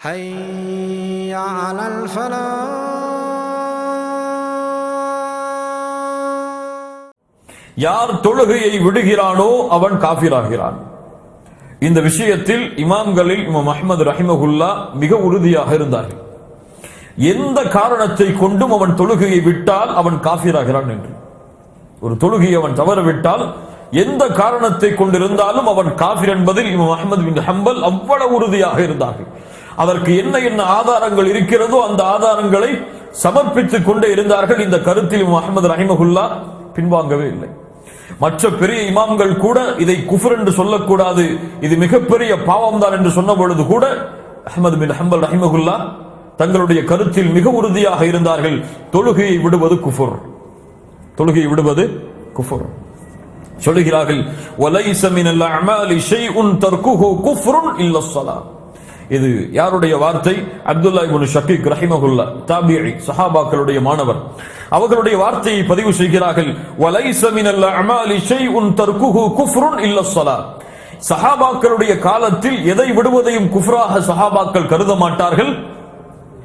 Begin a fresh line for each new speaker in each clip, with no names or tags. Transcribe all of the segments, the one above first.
حي على الفلاح
யார் தொழுகையை விடுகிறானோ அவன் காஃபிராகிறான் இந்த விஷயத்தில் இமாம்களில் இமாம் அஹ்மது ரஹிமகுல்லா மிக உறுதியாக இருந்தார்கள் எந்த காரணத்தை கொண்டும் அவன் தொழுகையை விட்டால் அவன் காஃபிராகிறான் என்று ஒரு தொழுகையை அவன் தவற விட்டால் எந்த காரணத்தை கொண்டிருந்தாலும் அவன் காஃபிர் என்பதில் இமாம் அஹ்மது பின் ஹம்பல் அவ்வளவு உறுதியாக இருந்தார்கள் அதற்கு என்ன என்ன ஆதாரங்கள் இருக்கிறதோ அந்த ஆதாரங்களை சமர்ப்பித்துக் கொண்டே இருந்தார்கள். இந்த கருத்தில் அஹமது ரஹிமகுல்லா பின்வாங்கவே இல்லை. மற்ற பெரிய இமாம்கள் கூட இதை குஃபர் என்று சொல்லக்கூடாது. இது மிகப்பெரிய பாவம் தான் என்று சொன்ன பொழுது கூட அஹ்மது பின் ஹம்பல் ரஹிமகுல்லா தங்களுடைய கருத்தில் மிக உறுதியாக இருந்தார்கள். தொழுகையை விடுவது குஃபர். தொழுகையை விடுவது குஃபர். சொல்லுகிறார்கள் ஒலை சமின் அல்ல அமாலி ஷைஉன் தர்க்குஹு குஃப்ருன் இல்ல ஸலாத். இது யாருடைய வார்த்தை? அப்துல்லா இபுன் ஷக்கீக் ரஹிமகுல்லா தாபியி சஹாபாக்களுடைய மாணவர். அவர்களுடைய வார்த்தையை பதிவு செய்கிறார்கள் வலைஸ மினல் அமாலி ஷைஉன் தர்க்குஹு குஃப்ருன் இல்ல ஸலாத் சஹாபாக்களுடைய காலத்தில் எதை விடுவதையும் குஃப்ராக சஹாபாக்கள் கருத மாட்டார்கள்.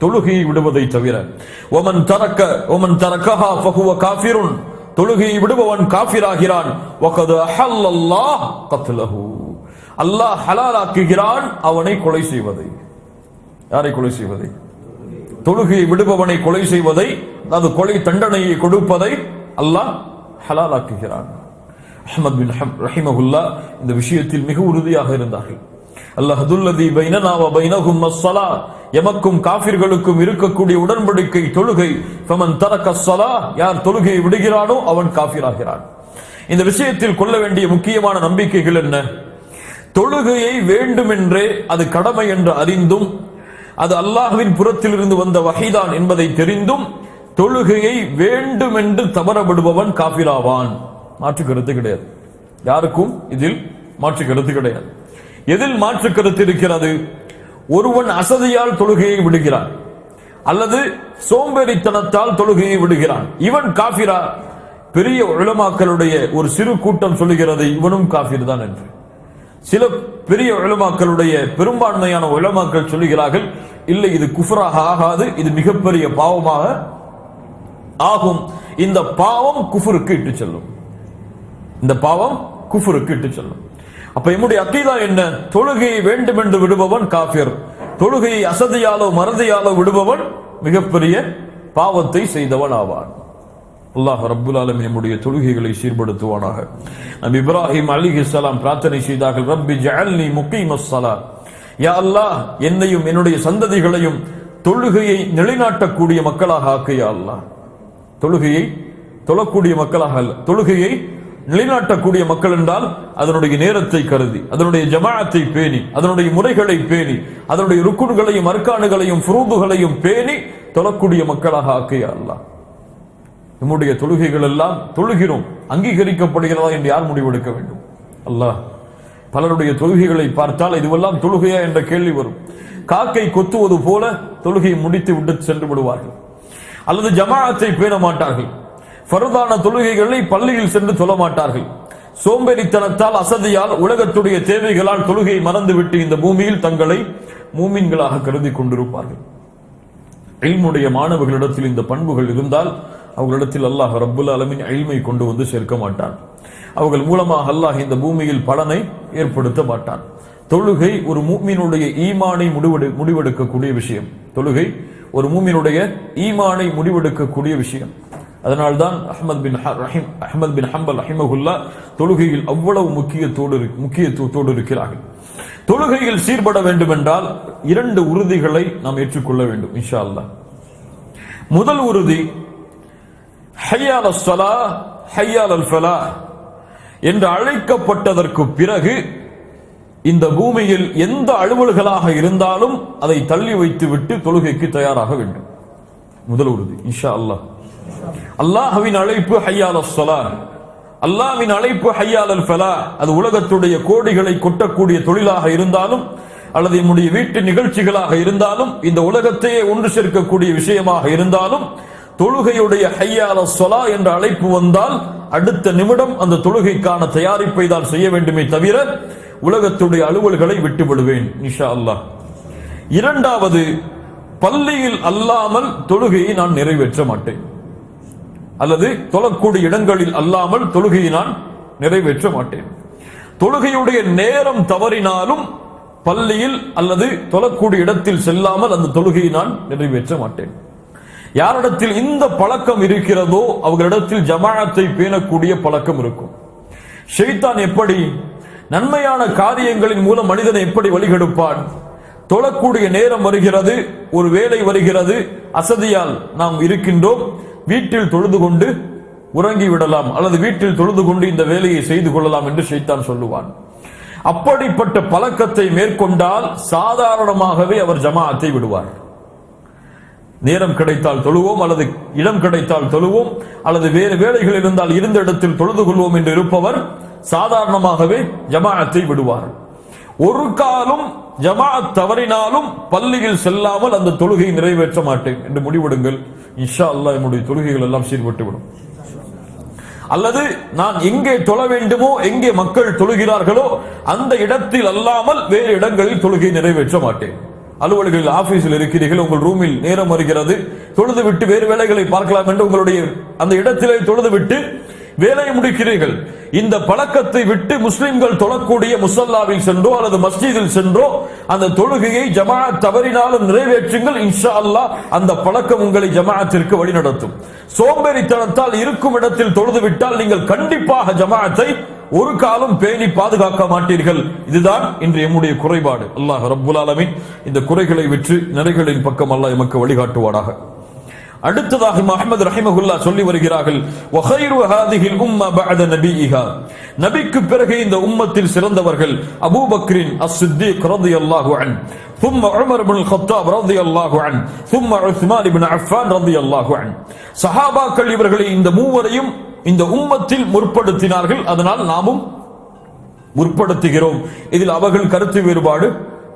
தொழுகையை விடுவதை தவிர. ஒமன் தரக்க ஒமன் தரக்கஹா ஃபஹுவ காஃபிருன். தொழுகையை விடுபவன் காஃபிராகிறான். வகது அஹல்லல்லாஹ் கத்லஹு. அல்லாஹ் ஹலாலாக்குகிறான் அவனை கொலை செய்வதை. யாரை கொலை செய்வதை? தொழுகையை விடுபவனை கொலை செய்வதை அதாவது கொலை தண்டனையை கொடுப்பதை அல்லாஹ் ஹலாலாக்குகிறான். அஹமத் பின் ரஹிமகுல்லா இந்த விஷயத்தில் மிக உறுதியாக இருந்தார்கள். அல்லஹதுல்லதி பைனனா வ பைனஹும் அஸ்ஸலா எமக்கும் காஃபிர்களுக்கும் இருக்கக்கூடிய உடன்படிக்கை தொழுகை ஃபமன் தரக்க ஸலா யார் தொழுகையை விடுகிறானோ அவன் காஃபிராகிறான். இந்த விஷயத்தில் கொள்ள வேண்டிய முக்கியமான நம்பிக்கைகள் என்ன? தொழுகையை வேண்டுமென்றே அது கடமை என்று அறிந்தும் அது அல்லாஹுவின் புறத்திலிருந்து வந்த வகைதான் என்பதை தெரிந்தும் தொழுகையை வேண்டுமென்று தவறப்படுபவன் காபிராவான் மாற்று கருத்து கிடையாது. யாருக்கும் இதில் மாற்று கருத்து கிடையாது. எதில் மாற்று கருத்து இருக்கிறது? ஒருவன் அசதியால் தொழுகையை விடுகிறான் அல்லது சோம்பேறித்தனத்தால் தொழுகையை விடுகிறான். இவன் காபிரா பெரிய உளமாக்களுடைய ஒரு சிறு கூட்டம் சொல்லுகிறது இவனும் காபிர் தான் என்று. சில பெரிய உலமாக்களுடைய பெரும்பான்மையான உலமாக்கள் சொல்லுகிறார்கள் இல்லை இது குஃபராக ஆகாது இது மிகப்பெரிய பாவமாக ஆகும். இந்த பாவம் குஃபருக்கு இட்டு செல்லும். இந்த பாவம் குஃபருக்கு இட்டு செல்லும். அப்ப என்னுடைய அக்கீதா என்ன? தொழுகையை வேண்டும் என்று விடுபவன் காஃபிர். தொழுகையை அசதியாலோ மறதியாலோ விடுபவன் மிகப்பெரிய பாவத்தை செய்தவன் ஆவான். அல்லாஹ் ரப்புல் ஆலமீன் நம்முடைய தொழுகைகளை சீர்படுத்துவானாக. நம் இப்ராஹிம் அலிஹிஸ்ஸலாம் பிரார்த்தனை செய்தார்கள் ரப்பி ஜஅல்னி முக்கீம் அஸ்ஸலா யா அல்லாஹ் என்னையும் என்னுடைய சந்ததிகளையும் தொழுகையை நிலைநாட்டக்கூடிய மக்களாக ஆக்கு யா அல்லாஹ். தொழுகையை தொழக்கூடிய மக்களாக அல்ல தொழுகையை நிலைநாட்டக்கூடிய மக்கள் என்றால் அதனுடைய நேரத்தை கருதி அதனுடைய ஜமாத்தை பேணி அதனுடைய முறைகளை பேணி அதனுடைய ருக்குன்களையும் அர்க்கானுகளையும் ஃபுரூதுகளையும் பேணி தொழக்கூடிய மக்களாக ஆக்கையா அல்லாஹ். நம்முடைய தொழுகைகள் எல்லாம் தொழுகிறோம் அங்கீகரிக்கப்படுகிறதா என்று யார் முடிவெடுக்க வேண்டும்? அல்லாஹ். பலருடைய தொழுகைகளை பார்த்தால் இதுவெல்லாம் தொழுகையா என்ற கேள்வி வரும். காக்கை கொத்துவது போல தொழுகையை முடித்து விட்டு சென்று விடுவார்கள். அல்லது ஜமாஅத்தை பேண மாட்டார்கள். பருதான தொழுகைகளை பள்ளியில் சென்று சொல்ல மாட்டார்கள். சோம்பேறித்தனத்தால் அசதியால் உலகத்துடைய தேவைகளால் தொழுகையை மறந்துவிட்டு இந்த பூமியில் தங்களை மூமீன்களாக கருதி கொண்டிருப்பார்கள். இல்முடைய மாணவர்களிடத்தில் இந்த பண்புகள் இருந்தால் அவர்களிடத்தில் அல்லாஹ் ரப்புல் அலமின் அழிமை கொண்டு வந்து சேர்க்க மாட்டான். அவர்கள் மூலமாக அல்லாஹ் இந்த பூமியில் பலனை ஏற்படுத்த மாட்டான். தொழுகை ஒரு மூமினுடைய ஈமானை முடிவெடு முடிவெடுக்கக்கூடிய விஷயம். தொழுகை ஒரு மூமினுடைய ஈமானை முடிவெடுக்கக்கூடிய விஷயம். அதனால்தான் அஹமத் பின் ரஹிம் அஹமத் அஹ்மத் பின் ஹம்பல் ரஹிமகுல்லா தொழுகையில் அவ்வளவு முக்கியத்தோடு இரு- முக்கியத்துவத்தோடு இருக்கிறார்கள். தொழுகையில் சீர்பட வேண்டும் என்றால் இரண்டு உறுதிகளை நாம் ஏற்றுக்கொள்ள வேண்டும் இன்ஷா அல்லாஹ். முதல் உறுதி ஹையால் சலா ஹையால் அல் ஃபலா என்று அழைக்கப்பட்டதற்கு பிறகு இந்த பூமியில் எந்த அலுவல்களாக இருந்தாலும் அதை தள்ளி வைத்துவிட்டு தொழுகைக்கு தயாராக வேண்டும். முதல் உறுதி இன்ஷா அல்லாஹ். அல்லாஹவின் அழைப்பு ஹையால் சலா அல்லாஹ்வின் அழைப்பு ஹையால் அல் ஃபலா அது உலகத்துடைய கோடிகளை கொட்டக்கூடிய தொழிலாக இருந்தாலும் அல்லது என்னுடைய வீட்டு நிகழ்ச்சிகளாக இருந்தாலும் இந்த உலகத்தையே ஒன்று சேர்க்கக்கூடிய விஷயமாக இருந்தாலும் தொழுகையுடைய ஹையால சொலா என்ற அழைப்பு வந்தால் அடுத்த நிமிடம் அந்த தொழுகைக்கான தயாரிப்பை தான் செய்ய வேண்டுமே தவிர உலகத்துடைய அலுவல்களை விட்டு விடுவேன் நிஷா அல்லாஹ். இரண்டாவது பள்ளியில் அல்லாமல் தொழுகையை நான் நிறைவேற்ற மாட்டேன். அல்லது தொழக்கூடிய இடங்களில் அல்லாமல் தொழுகையை நான் நிறைவேற்ற மாட்டேன். தொழுகையுடைய நேரம் தவறினாலும் பள்ளியில் அல்லது தொழக்கூடிய இடத்தில் செல்லாமல் அந்த தொழுகையை நான் நிறைவேற்ற மாட்டேன். யாரிடத்தில் இந்த பழக்கம் இருக்கிறதோ அவர்களிடத்தில் ஜமானத்தை பேணக்கூடிய பழக்கம் இருக்கும். ஷைத்தான் எப்படி நன்மையான காரியங்களின் மூலம் மனிதனை எப்படி வழிகெடுப்பான்? தொழக்கூடிய நேரம் வருகிறது ஒரு வேலை வருகிறது அசதியால் நாம் இருக்கின்றோம். வீட்டில் தொழுது கொண்டு உறங்கி விடலாம் அல்லது வீட்டில் தொழுது கொண்டு இந்த வேலையை செய்து கொள்ளலாம் என்று ஷைத்தான் சொல்லுவான். அப்படிப்பட்ட பழக்கத்தை மேற்கொண்டால் சாதாரணமாகவே அவர் ஜமாஅத்தை விடுவார். நேரம் கிடைத்தால் தொழுவோம் அல்லது இடம் கிடைத்தால் தொழுவோம் அல்லது வேறு வேலைகள் இருந்தால் இருந்த இடத்தில் தொழுது கொள்வோம் என்று இருப்பவர் சாதாரணமாகவே ஜமாஅத்தை விடுவார். ஒரு காலம் ஜமாஅத் தவறினாலும் பள்ளியில் செல்லாமல் அந்த தொழுகையை நிறைவேற்ற மாட்டேன் என்று முடிவெடுங்கள். இன்ஷா அல்லா என்னுடைய தொழுகைகள் எல்லாம் சீர்பட்டு விடும் அல்லது நான் எங்கே தொழ வேண்டுமோ எங்கே மக்கள் தொழுகிறார்களோ அந்த இடத்தில் அல்லாமல் வேறு இடங்களில் தொழுகை நிறைவேற்ற மாட்டேன். அலுவலகத்தில் ஆபீஸில் இருக்கிறீர்கள் உங்கள் ரூமில் நேரம் வருகிறது. தொழுது விட்டு வேறு வேலைகளை பார்க்கலாம் என்று உங்களுடைய அந்த இடத்திலே தொழுது விட்டு வேலையை முடிக்கிறீர்கள். இந்த பழக்கத்தை விட்டு முஸ்லிம்கள் தொழக்கூடிய முசல்லாவில் சென்றோ அல்லது மஸ்ஜிதில் சென்றோ அந்த தொழுகையை ஜமாஅத் தவறினாலும் நிறைவேற்றுங்கள். இன்ஷா அல்லாஹ் அந்த பழக்கம் உங்களை ஜமாஅத்திற்கு வழிநடத்தும். சோம்பேறித்தனத்தால் இருக்கும் இடத்தில் தொழுது விட்டால் நீங்கள் கண்டிப்பாக ஜமாஅத்தை ஒரு காலம் பேணி பாதுகாக்க மாட்டீர்கள் இதுதான் இன்று எம்முடைய குறைபாடு அல்லாஹ் ரப்புல் ஆலமீன் இந்த குறைகளை விற்று நிறைகளின் பக்கம் அல்லாஹ் எமக்கு வழிகாட்டுவானாக அடுத்ததாக அஹ்மது ரஹிமகுல்லா சொல்லி வருகிறார்கள் வஹைரு ஹாதிஹில் உம்ம பஅத நபியிஹா நபிக்கு பிறகு இந்த உம்மத்தில் சிறந்தவர்கள் அபூபக்ரின் அஸ்-சித்தீக் ரலியல்லாஹு அன் ثم عمر بن الخطاب رضي الله عنه ثم عثمان بن عفان رضي الله عنه சஹாபாக்கள் இவர்களை இந்த மூவரையும் இந்த உம்மத்தில் முற்படுத்தினார்கள். அதனால் நாமும் முற்படுத்துகிறோம். இதில் அவர்கள் கருத்து வேறுபாடு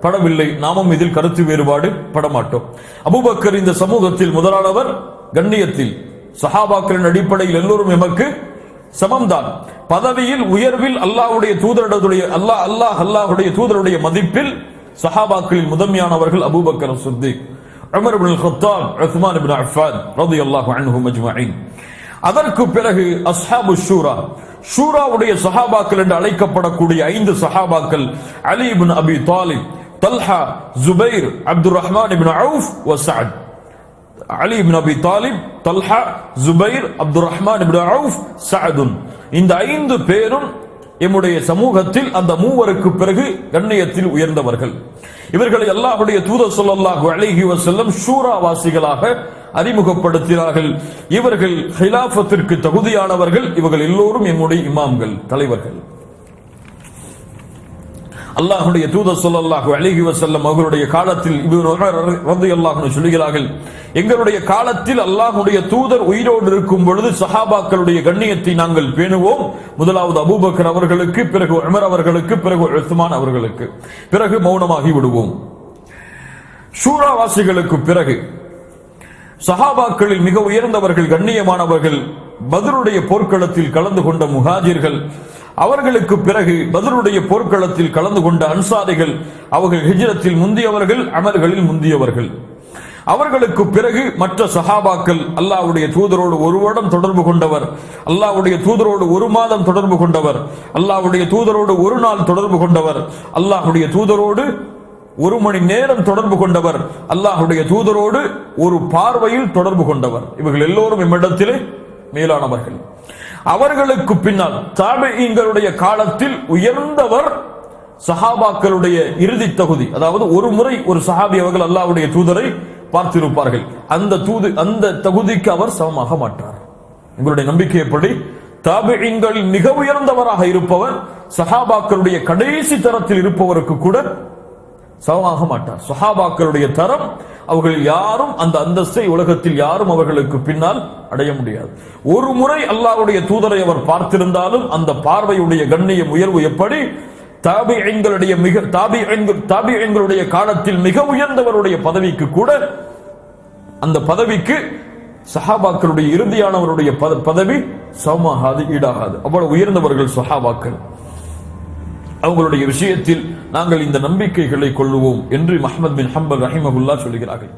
படவில்லை. நாமும் இதில் கருத்து வேறுபாடு படமாட்டோம். அபுபக்கர் இந்த சமூகத்தில் முதலானவர் கண்ணியத்தில் சஹாபாக்களின் அடிப்படையில் எல்லோரும் எமக்கு சமம்தான். பதவியில் உயர்வில் அல்லாஹ்வுடைய தூதருடைய அல்லாஹ் அல்லாஹ் அல்லாஹுடைய தூதருடைய மதிப்பில் சஹாபாக்களில் முதன்மையானவர்கள் அபூபக்கர் சித்திக் உமர் இப்னு ஹத்தாப் உஸ்மான் இப்னு அஃபான் ரலியல்லாஹு அன்ஹு அஜ்மஈன் அதற்கு பிறகு அஸ்ஹாபு ஷூரா ஷூராவுடைய சஹாபாக்கள் என்று அழைக்கப்படக்கூடிய ஐந்து சஹாபாக்கள் அலி இபின் அபி தாலிப் தல்ஹா ஜுபைர் அப்துர் ரஹ்மான் இபின் அவுஃப் வசாத் அலி இபின் அபி தாலிப் Talha Zubair Abdul Rahman ibn Auf சஅதுன். இந்த ஐந்து பேரும் எம்முடைய சமூகத்தில் அந்த மூவருக்கு பிறகு கண்ணியத்தில் உயர்ந்தவர்கள். இவர்களை அல்லாஹுடைய தூத ஸல்லல்லாஹு அழகி வசல்லம் ஷூரா வாசிகளாக அறிமுகப்படுத்தினார்கள். இவர்கள் ஹிலாபத்திற்கு தகுதியானவர்கள். இவர்கள் எல்லோரும் என்னுடைய இமாம்கள் தலைவர்கள். அல்லாஹுடைய தூதர் ஸல்லல்லாஹு அழகி வசல்லம் அவர்களுடைய காலத்தில் இப்னு சொல்லுகிறார்கள் சொல்கிறார்கள் எங்களுடைய காலத்தில் அல்லாஹுடைய தூதர் உயிரோடு இருக்கும் பொழுது சஹாபாக்களுடைய கண்ணியத்தை நாங்கள் பேணுவோம். முதலாவது அபூபக்கர் அவர்களுக்கு பிறகு உமர் அவர்களுக்கு பிறகு உஸ்மான் அவர்களுக்கு. பிறகு மௌனமாகி விடுவோம். சூறாவாசிகளுக்கு பிறகு சஹாபாக்களில் மிக உயர்ந்தவர்கள் கண்ணியமானவர்கள் பதிலுடைய போர்க்களத்தில் கலந்து கொண்ட முஹாஜிர்கள். அவர்களுக்கு பிறகு பதிலுடைய போர்க்களத்தில் கலந்து கொண்ட அன்சாரிகள் அவர்கள் ஹிஜ்ரத்தில் முந்தியவர்கள் அமர்களில் முந்தியவர்கள். அவர்களுக்கு பிறகு மற்ற சஹாபாக்கள் அல்லாவுடைய தூதரோடு ஒரு வருடம் தொடர்பு கொண்டவர் அல்லாஹ்வுடைய தூதரோடு ஒரு மாதம் தொடர்பு கொண்டவர் அல்லாவுடைய தூதரோடு ஒரு நாள் தொடர்பு கொண்டவர் அல்லாஹ்வுடைய தூதரோடு ஒரு மணி நேரம் தொடர்பு கொண்டவர் அல்லாஹுடைய தூதரோடு ஒரு பார்வையில் தொடர்பு கொண்டவர். இவர்கள் எல்லோரும் இம்மிடத்திலே மேலானவர்கள். அவர்களுக்கு பின்னால் தாபியங்களுடைய காலத்தில் உயர்ந்தவர் சஹாபாக்களுடைய இறுதி தகுதி. அதாவது ஒரு முறை ஒரு சஹாபி அவர்கள் அல்லாவுடைய தூதரை பார்த்திருப்பார்கள். அந்த தூது அந்த தகுதிக்கு அவர் சமமாக மாட்டார். உங்களுடைய நம்பிக்கை எப்படி? தாபியங்களில் மிக உயர்ந்தவராக இருப்பவர் சஹாபாக்களுடைய கடைசி தரத்தில் இருப்பவருக்கு கூட சமமாக மாட்டார் சுஹாபாக்களுடைய தரம் அவர்கள் யாரும் அந்த அந்தஸ்தை உலகத்தில் யாரும் அவர்களுக்கு பின்னால் அடைய முடியாது. ஒரு முறை அல்லாருடைய தூதரை அவர் பார்த்திருந்தாலும் அந்த பார்வையுடைய கண்ணியம் உயர்வு எப்படி? தாபியங்களுடைய மிக தாபியங்கள் தாபியங்களுடைய காலத்தில் மிக உயர்ந்தவருடைய பதவிக்கு கூட அந்த பதவிக்கு சஹாபாக்களுடைய இறுதியானவருடைய பத- பதவி சமமாகாது ஈடாகாது. அவ்வளவு உயர்ந்தவர்கள் சஹாபாக்கள். அவங்களுடைய விஷயத்தில் நாங்கள் இந்த நம்பிக்கைகளை கொள்ளுவோம் என்று மஹமத் பின் ஹம்பல் ரஹிமகுல்லா சொல்கிறார்கள்.